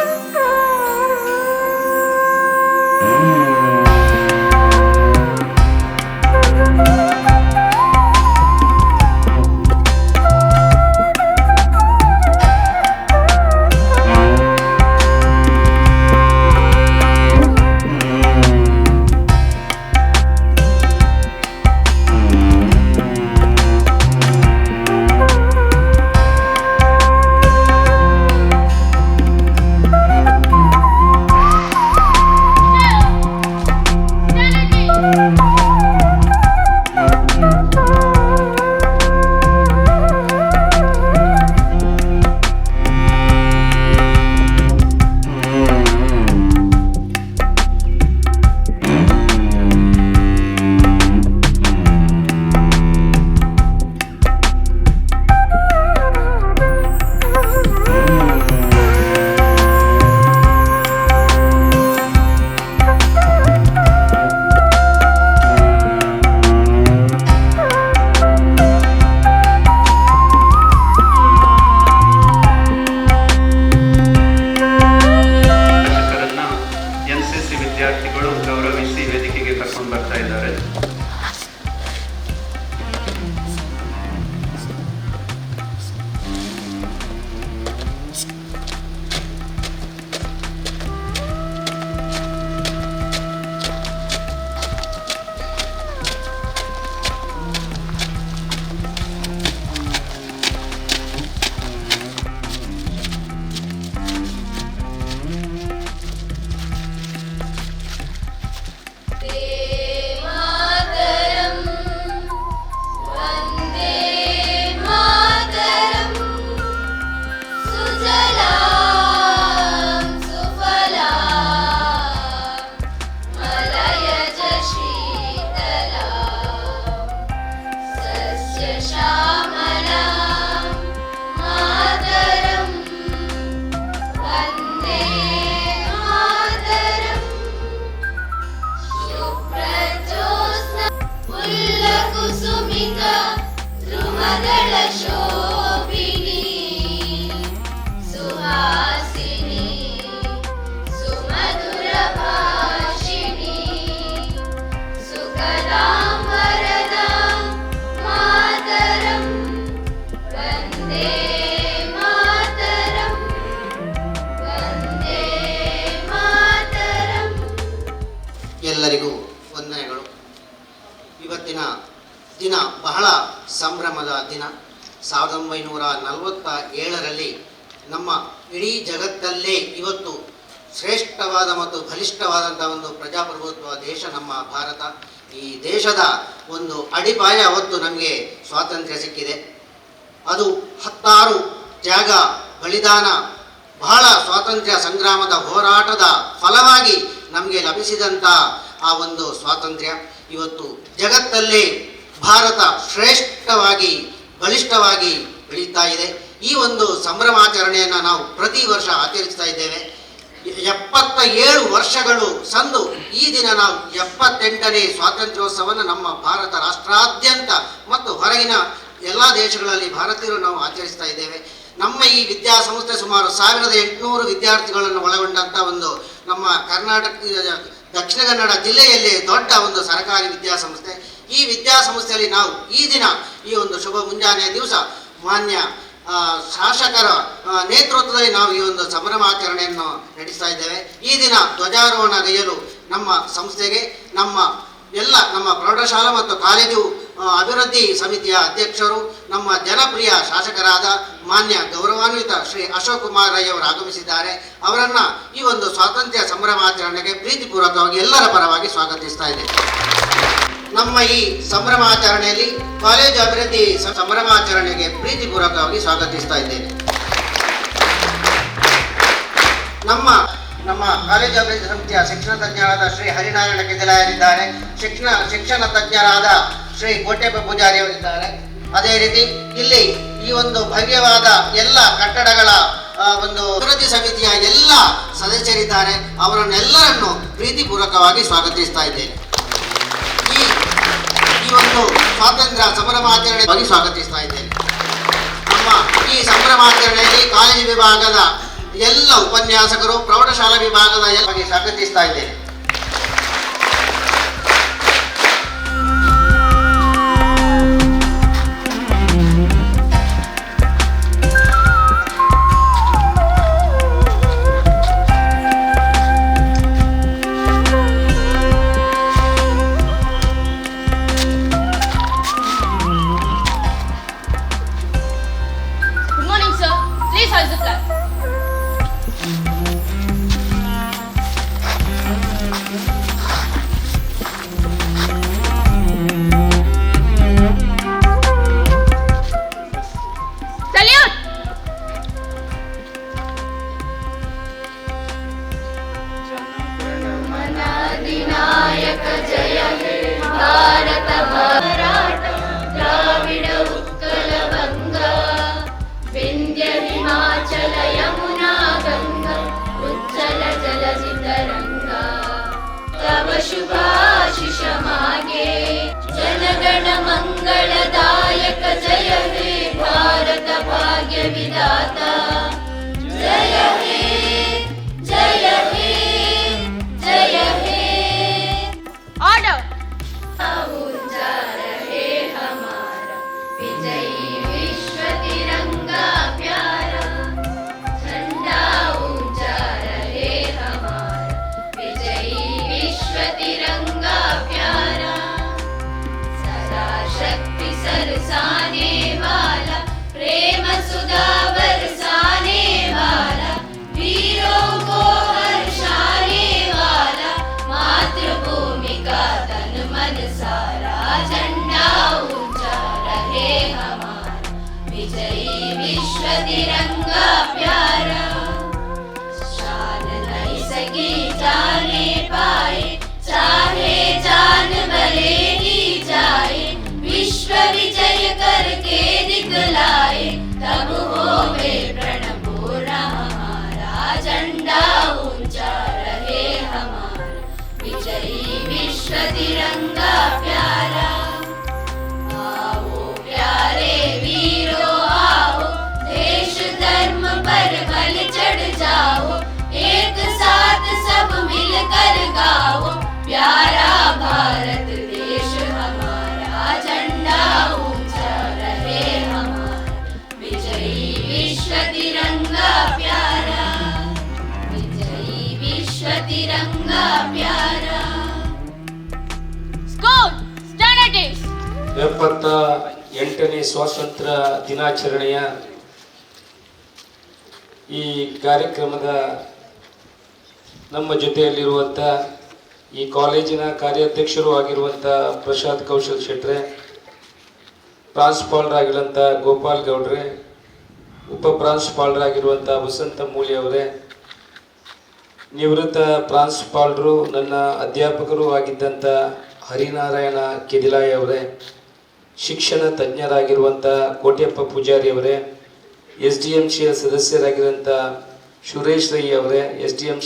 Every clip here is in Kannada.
Oh. ಸಾವಿರದ ಒಂಬೈನೂರ ನಲವತ್ತ ಏಳರಲ್ಲಿ ನಮ್ಮ ಇಡೀ ಜಗತ್ತಲ್ಲೇ ಇವತ್ತು ಶ್ರೇಷ್ಠವಾದ ಮತ್ತು ಬಲಿಷ್ಠವಾದಂಥ ಒಂದು ಪ್ರಜಾಪ್ರಭುತ್ವ ದೇಶ ನಮ್ಮ ಭಾರತ. ಈ ದೇಶದ ಒಂದು ಅಡಿಪಾಯ ಅವತ್ತು ನಮಗೆ ಸ್ವಾತಂತ್ರ್ಯ ಸಿಕ್ಕಿದೆ. ಅದು ಹತ್ತಾರು ತ್ಯಾಗ, ಬಲಿದಾನ, ಬಹಳ ಸ್ವಾತಂತ್ರ್ಯ ಸಂಗ್ರಾಮದ ಹೋರಾಟದ ಫಲವಾಗಿ ನಮಗೆ ಲಭಿಸಿದಂಥ ಆ ಒಂದು ಸ್ವಾತಂತ್ರ್ಯ. ಇವತ್ತು ಜಗತ್ತಲ್ಲೇ ಭಾರತ ಶ್ರೇಷ್ಠವಾಗಿ ಬಲಿಷ್ಠವಾಗಿ ಬೆಳೀತಾ ಇದೆ. ಈ ಒಂದು ಸಂಭ್ರಮಾಚರಣೆಯನ್ನು ನಾವು ಪ್ರತಿ ವರ್ಷ ಆಚರಿಸ್ತಾ ಇದ್ದೇವೆ. ಎಪ್ಪತ್ತ ಏಳು ವರ್ಷಗಳು ಸಂದು ಈ ದಿನ ನಾವು ಎಪ್ಪತ್ತೆಂಟನೇ ಸ್ವಾತಂತ್ರ್ಯೋತ್ಸವವನ್ನು ನಮ್ಮ ಭಾರತ ರಾಷ್ಟ್ರಾದ್ಯಂತ ಮತ್ತು ಹೊರಗಿನ ಎಲ್ಲ ದೇಶಗಳಲ್ಲಿ ಭಾರತೀಯರು ನಾವು ಆಚರಿಸ್ತಾ ಇದ್ದೇವೆ. ನಮ್ಮ ಈ ವಿದ್ಯಾಸಂಸ್ಥೆ ಸುಮಾರು ಸಾವಿರದ ಎಂಟುನೂರು ವಿದ್ಯಾರ್ಥಿಗಳನ್ನು ಒಳಗೊಂಡಂಥ ಒಂದು ನಮ್ಮ ಕರ್ನಾಟಕ ದಕ್ಷಿಣ ಕನ್ನಡ ಜಿಲ್ಲೆಯಲ್ಲಿ ದೊಡ್ಡ ಒಂದು ಸರ್ಕಾರಿ ವಿದ್ಯಾಸಂಸ್ಥೆ. ಈ ವಿದ್ಯಾಸಂಸ್ಥೆಯಲ್ಲಿ ನಾವು ಈ ದಿನ ಈ ಒಂದು ಶುಭ ಮುಂಜಾನೆಯ ದಿವಸ ಮಾನ್ಯ ಶಾಸಕರ ನೇತೃತ್ವದಲ್ಲಿ ನಾವು ಈ ಒಂದು ಸಂಭ್ರಮಾಚರಣೆಯನ್ನು ನಡೆಸ್ತಾ ಇದ್ದೇವೆ. ಈ ದಿನ ಧ್ವಜಾರೋಹಣ ಗೈಯಲು ನಮ್ಮ ಸಂಸ್ಥೆಗೆ, ನಮ್ಮ ಎಲ್ಲ ನಮ್ಮ ಪ್ರೌಢಶಾಲಾ ಮತ್ತು ಕಾಲೇಜು ಅಭಿವೃದ್ಧಿ ಸಮಿತಿಯ ಅಧ್ಯಕ್ಷರು, ನಮ್ಮ ಜನಪ್ರಿಯ ಶಾಸಕರಾದ ಮಾನ್ಯ ಗೌರವಾನ್ವಿತ ಶ್ರೀ ಅಶೋಕ್ ಕುಮಾರ್ ರೈ ಅವರು ಆಗಮಿಸಿದ್ದಾರೆ. ಅವರನ್ನ ಈ ಒಂದು ಸ್ವಾತಂತ್ರ್ಯ ಸಂಭ್ರಮಾಚರಣೆಗೆ ಪ್ರೀತಿಪೂರ್ವಕವಾಗಿ ಎಲ್ಲರ ಪರವಾಗಿ ಸ್ವಾಗತಿಸ್ತಾ ಇದ್ದೇನೆ. ನಮ್ಮ ಈ ಸಂಭ್ರಮಾಚರಣೆಯಲ್ಲಿ ಕಾಲೇಜು ಅಭಿವೃದ್ಧಿ ಸಂಭ್ರಮಾಚರಣೆಗೆ ಪ್ರೀತಿಪೂರ್ವಕವಾಗಿ ಸ್ವಾಗತಿಸ್ತಾ ಇದ್ದೇನೆ. ನಮ್ಮ ನಮ್ಮ ಕಾಲೇಜು ಅಭಿವೃದ್ಧಿ ಸಮಿತಿಯ ಶಿಕ್ಷಣ ತಜ್ಞರಾದ ಶ್ರೀ ಹರಿನಾರಾಯಣ ಕೆದಲಾಯರಿದ್ದಾರೆ ಶಿಕ್ಷಣ ಶಿಕ್ಷಣ ತಜ್ಞರಾದ ಶ್ರೀ ಕೋಟೆಪ್ಪ ಪೂಜಾರಿ ಅವರಿದ್ದಾರೆ. ಅದೇ ರೀತಿ ಇಲ್ಲಿ ಈ ಒಂದು ಭವ್ಯವಾದ ಎಲ್ಲ ಕಟ್ಟಡಗಳ ಒಂದು ಅಭಿವೃದ್ಧಿ ಸಮಿತಿಯ ಎಲ್ಲ ಸದಸ್ಯರಿದ್ದಾರೆ. ಅವರನ್ನೆಲ್ಲರನ್ನು ಪ್ರೀತಿಪೂರ್ವಕವಾಗಿ ಸ್ವಾಗತಿಸ್ತಾ ಇದ್ದೇನೆ. ಈ ಒಂದು ಸ್ವಾತಂತ್ರ್ಯ ಸಂಭ್ರಮಾಚರಣೆಗಾಗಿ ಸ್ವಾಗತಿಸ್ತಾ ಇದ್ದೇನೆ. ನಮ್ಮ ಈ ಸಂಭ್ರಮಾಚರಣೆಯಲ್ಲಿ ಕಾಲೇಜು ವಿಭಾಗದ ಎಲ್ಲ ಉಪನ್ಯಾಸಕರು, ಪ್ರೌಢಶಾಲಾ ವಿಭಾಗದ ಎಲ್ಲ ಸ್ವಾಗತಿಸ್ತಾ ಇದ್ದೇನೆ. zıplar zıplar. Salut! Janagana Manadinayaka Jaya Bharat Bharat प्राणमङ्गलदायक जय हे भारत भाग्यविदाता जय हे विजयी विश्व तिरंगा प्यारा ಎಪ್ಪತ್ತ ಎಂಟನೇ ಸ್ವಾತಂತ್ರ್ಯ ದಿನಾಚರಣೆಯ ಈ ಕಾರ್ಯಕ್ರಮದ ನಮ್ಮ ಜೊತೆಯಲ್ಲಿರುವಂಥ ಈ ಕಾಲೇಜಿನ ಕಾರ್ಯಾಧ್ಯಕ್ಷರು ಆಗಿರುವಂಥ ಪ್ರಸಾದ್ ಕೌಶಲ್ ಶೆಟ್ರೆ ಪ್ರಾನ್ಸ್ಪಾಲರಾಗಿರುವಂಥ ಗೋಪಾಲ್ ಗೌಡ್ರೆ, ಉಪ ಪ್ರಾನ್ಸ್ಪಾಲರಾಗಿರುವಂಥ ವಸಂತ ಮೂಲಿ ಅವರೇ, ನಿವೃತ್ತ ಪ್ರಾಂಶುಪಾಲರು, ನನ್ನ ಅಧ್ಯಾಪಕರು ಆಗಿದ್ದಂಥ ಹರಿನಾರಾಯಣ ಕೆದಿಲಾಯಿ ಅವರೇ ಶಿಕ್ಷಣ ತಜ್ಞರಾಗಿರುವಂಥ ಕೋಟ್ಯಪ್ಪ ಪೂಜಾರಿ ಅವರೇ ಎಸ್ ಡಿ ಎಂ ಸಿಯ ಸದಸ್ಯರಾಗಿರುವಂಥ ಸುರೇಶ್ ರೈ ಅವರೇ ಎಸ್ ಡಿ ಎಂ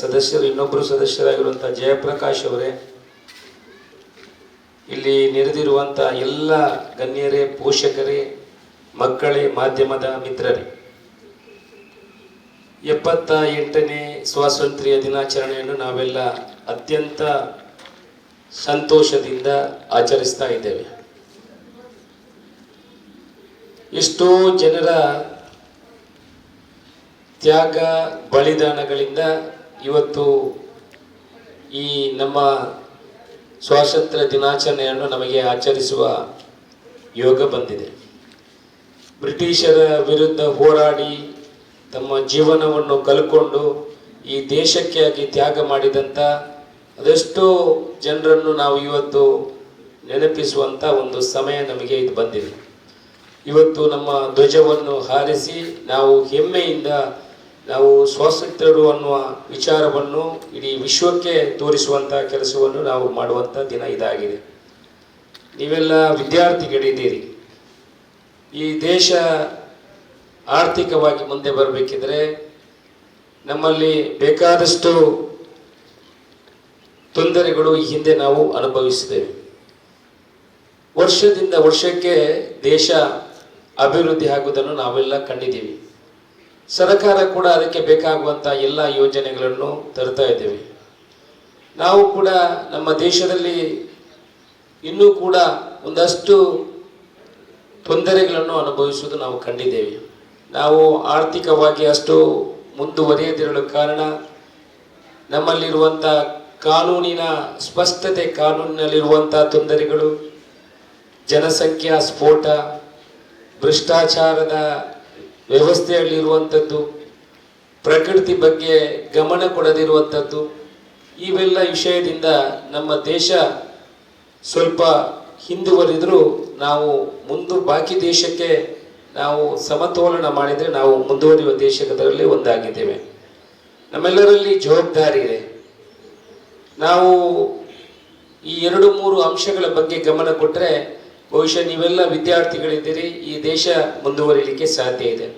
ಸದಸ್ಯರು ಇನ್ನೊಬ್ಬರು ಸದಸ್ಯರಾಗಿರುವಂಥ ಜಯಪ್ರಕಾಶ್ ಅವರೇ, ಇಲ್ಲಿ ನೆರೆದಿರುವಂಥ ಎಲ್ಲ ಗಣ್ಯರೇ, ಪೋಷಕರೇ, ಮಕ್ಕಳೇ, ಮಾಧ್ಯಮದ ಮಿತ್ರರೇ. ಎಪ್ಪತ್ತ ಎಂಟನೇ ಸ್ವಾತಂತ್ರ್ಯ ದಿನಾಚರಣೆಯನ್ನು ನಾವೆಲ್ಲ ಅತ್ಯಂತ ಸಂತೋಷದಿಂದ ಆಚರಿಸ್ತಾ ಇದ್ದೇವೆ. ಎಷ್ಟೋ ಜನರ ತ್ಯಾಗ, ಬಲಿದಾನಗಳಿಂದ ಇವತ್ತು ಈ ನಮ್ಮ ಸ್ವಾತಂತ್ರ್ಯ ದಿನಾಚರಣೆಯನ್ನು ನಮಗೆ ಆಚರಿಸುವ ಯೋಗ ಬಂದಿದೆ. ಬ್ರಿಟಿಷರ ವಿರುದ್ಧ ಹೋರಾಡಿ ತಮ್ಮ ಜೀವನವನ್ನು ಕಲ್ಕೊಂಡು ಈ ದೇಶಕ್ಕೆ ಆಗಿ ತ್ಯಾಗ ಮಾಡಿದಂಥ ಅದೆಷ್ಟೋ ಜನರನ್ನು ನಾವು ಇವತ್ತು ನೆನಪಿಸುವಂಥ ಒಂದು ಸಮಯ ನಮಗೆ ಇದು ಬಂದಿದೆ. ಇವತ್ತು ನಮ್ಮ ಧ್ವಜವನ್ನು ಹಾರಿಸಿ ನಾವು ಹೆಮ್ಮೆಯಿಂದ ನಾವು ಸ್ವಾತಂತ್ರ್ಯರು ಅನ್ನುವ ವಿಚಾರವನ್ನು ಇಡೀ ವಿಶ್ವಕ್ಕೆ ತೋರಿಸುವಂಥ ಕೆಲಸವನ್ನು ನಾವು ಮಾಡುವಂಥ ದಿನ ಇದಾಗಿದೆ. ನೀವೆಲ್ಲ ವಿದ್ಯಾರ್ಥಿಗಳಿದ್ದೀರಿ. ಈ ದೇಶ ಆರ್ಥಿಕವಾಗಿ ಮುಂದೆ ಬರಬೇಕಿದ್ರೆ ನಮ್ಮಲ್ಲಿ ಬೇಕಾದಷ್ಟು ತೊಂದರೆಗಳು ಈ ಹಿಂದೆ ನಾವು ಅನುಭವಿಸಿದ್ದೇವೆ. ವರ್ಷದಿಂದ ವರ್ಷಕ್ಕೆ ದೇಶ ಅಭಿವೃದ್ಧಿ ಆಗುವುದನ್ನು ನಾವೆಲ್ಲ ಕಂಡಿದ್ದೀವಿ. ಸರ್ಕಾರ ಕೂಡ ಅದಕ್ಕೆ ಬೇಕಾಗುವಂಥ ಎಲ್ಲ ಯೋಜನೆಗಳನ್ನು ತರ್ತಾ ಇದ್ದೇವೆ. ನಾವು ಕೂಡ ನಮ್ಮ ದೇಶದಲ್ಲಿ ಇನ್ನೂ ಕೂಡ ಒಂದಷ್ಟು ತೊಂದರೆಗಳನ್ನು ಅನುಭವಿಸುವುದು ನಾವು ಕಂಡಿದ್ದೇವೆ. ನಾವು ಆರ್ಥಿಕವಾಗಿ ಅಷ್ಟು ಮುಂದುವರಿಯದಿರಲು ಕಾರಣ ನಮ್ಮಲ್ಲಿರುವಂಥ ಕಾನೂನಿನ ಸ್ಪಷ್ಟತೆ ಕಾನೂನಿನಲ್ಲಿರುವಂಥ ತೊಂದರೆಗಳು, ಜನಸಂಖ್ಯಾ ಸ್ಫೋಟ ಭ್ರಷ್ಟಾಚಾರದ ವ್ಯವಸ್ಥೆಯಲ್ಲಿರುವಂಥದ್ದು, ಪ್ರಕೃತಿ ಬಗ್ಗೆ ಗಮನ ಕೊಡದಿರುವಂಥದ್ದು, ಇವೆಲ್ಲ ವಿಷಯದಿಂದ ನಮ್ಮ ದೇಶ ಸ್ವಲ್ಪ ಹಿಂದುವರಿದರೂ ನಾವು ಮುಂದು ಬಾಕಿ ದೇಶಕ್ಕೆ ನಾವು ಸಮತೋಲನ ಮಾಡಿದರೆ ನಾವು ಮುಂದುವರಿಯುವ ದೇಶದಲ್ಲಿ ಒಂದಾಗಿದ್ದೇವೆ. ನಮ್ಮೆಲ್ಲರಲ್ಲಿ ಜವಾಬ್ದಾರಿ ಇದೆ. ನಾವು ಈ ಎರಡು ಮೂರು ಅಂಶಗಳ ಬಗ್ಗೆ ಗಮನ ಕೊಟ್ಟರೆ ಬಹುಶಃ ನೀವೆಲ್ಲ ವಿದ್ಯಾರ್ಥಿಗಳಿದ್ದೀರಿ, ಈ ದೇಶ ಮುಂದುವರಿಲಿಕ್ಕೆ ಸಾಧ್ಯ ಇದೆ.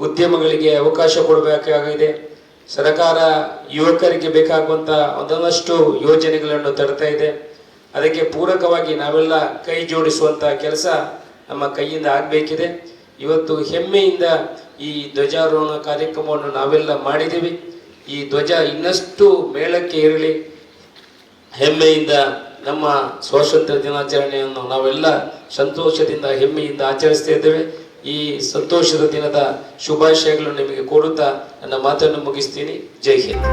ಉದ್ಯಮಗಳಿಗೆ ಅವಕಾಶ ಕೊಡಬೇಕಾಗಿದೆ. ಸರ್ಕಾರ ಯುವಕರಿಗೆ ಬೇಕಾಗುವಂಥ ಒಂದೊಂದಷ್ಟು ಯೋಜನೆಗಳನ್ನು ತರ್ತಾ ಇದೆ. ಅದಕ್ಕೆ ಪೂರಕವಾಗಿ ನಾವೆಲ್ಲ ಕೈ ಜೋಡಿಸುವಂಥ ಕೆಲಸ ನಮ್ಮ ಕೈಯಿಂದ ಆಗಬೇಕಿದೆ. ಇವತ್ತು ಹೆಮ್ಮೆಯಿಂದ ಈ ಧ್ವಜಾರೋಹಣ ಕಾರ್ಯಕ್ರಮವನ್ನು ನಾವೆಲ್ಲ ಮಾಡಿದ್ದೀವಿ. ಈ ಧ್ವಜ ಇನ್ನಷ್ಟು ಮೇಳಕ್ಕೆ ಇರಲಿ. ಹೆಮ್ಮೆಯಿಂದ ನಮ್ಮ ಸ್ವಾತಂತ್ರ್ಯ ದಿನಾಚರಣೆಯನ್ನು ನಾವೆಲ್ಲ ಸಂತೋಷದಿಂದ, ಹೆಮ್ಮೆಯಿಂದ ಆಚರಿಸ್ತಾ ಇದ್ದೇವೆ. ಈ ಸಂತೋಷದ ದಿನದ ಶುಭಾಶಯಗಳನ್ನು ನಿಮಗೆ ಕೊಡುತ್ತಾ ನನ್ನ ಮಾತನ್ನು ಮುಗಿಸ್ತೀನಿ. ಜೈ ಹಿಂದ್.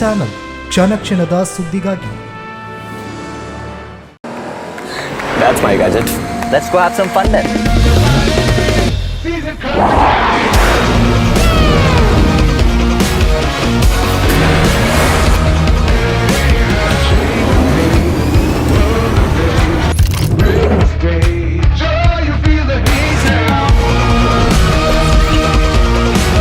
ಚಾನಲ್ ಕ್ಷಣ ಕ್ಷಣದ ಸುದ್ದಿಗಾಗಿ That's my gadget. Let's go have some fun then.